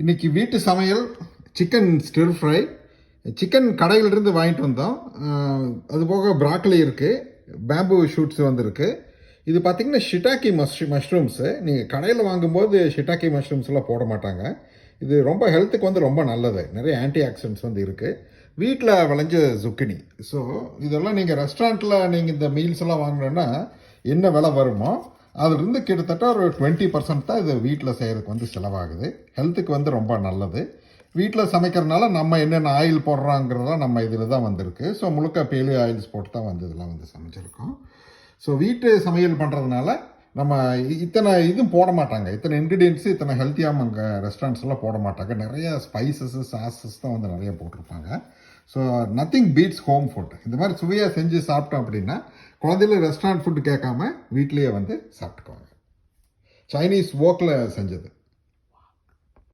இன்னைக்கு வீட்டு சமையல் சிக்கன் ஸ்டிர் ஃப்ரை சிக்கன் கடையிலிருந்து வாங்கிட்டு வந்தோம். அதுபோக ப்ராக்லி ப்ராக்கலி இருக்குது பேம்பு ஷூட்ஸ் வந்திருக்கு. இது பார்த்தீங்கன்னா ஷிட்டாக்கி மஷ் மஷ்ரூம்ஸு நீங்கள் கடையில் வாங்கும்போது ஷிட்டாக்கி மஷ்ரூம்ஸ்லாம் போட மாட்டாங்க. இது ரொம்ப ஹெல்த்துக்கு வந்து ரொம்ப நல்லது. நிறைய ஆன்டி ஆக்சிடென்ட்ஸ் வந்து இருக்குது வீட்டில் விளைஞ்ச சுக்கினி ஸோ இதெல்லாம் நீங்கள் ரெஸ்டாரண்ட்டில் நீங்கள் இந்த மீல்ஸ் எல்லாம் வாங்கினோன்னா என்ன விலை வருமோ அதுலேருந்து கிட்டத்தட்ட ஒரு டுவெண்ட்டி பர்சன்ட் தான் இது வீட்டில் செய்கிறதுக்கு வந்து செலவாகுது. ஹெல்த்துக்கு வந்து ரொம்ப நல்லது. வீட்டில் சமைக்கிறதுனால நம்ம என்னென்ன ஆயில் போடுறோங்கிறதெல்லாம் நம்ம இதில் தான் வந்திருக்கு. ஸோ முழுக்க பேலி ஆயில்ஸ் போட்டு தான் வந்து இதெல்லாம் வந்து சமைச்சிருக்கோம். ஸோ வீட்டு சமையல் பண்ணுறதுனால நம்ம இத்தனை இதுவும் போட மாட்டாங்க. இத்தனை இன்க்ரீடியன்ட்ஸ் இத்தனை ஹெல்த்தியாக அங்கே ரெஸ்டாரண்ட்ஸ்லாம் போட மாட்டாங்க. நிறைய ஸ்பைசஸ் சாசஸ் தான் வந்து நிறைய போட்டிருப்பாங்க. So nothing beats home food இந்த மாதிரி சுவையாக செஞ்சு சாப்பிட்டோம் அப்படின்னா குழந்தையில ரெஸ்டாரண்ட் ஃபுட்டு கேட்காம வீட்லேயே வந்து சாப்பிட்டுக்குவாங்க சைனீஸ் ஓக்கில் செஞ்சது.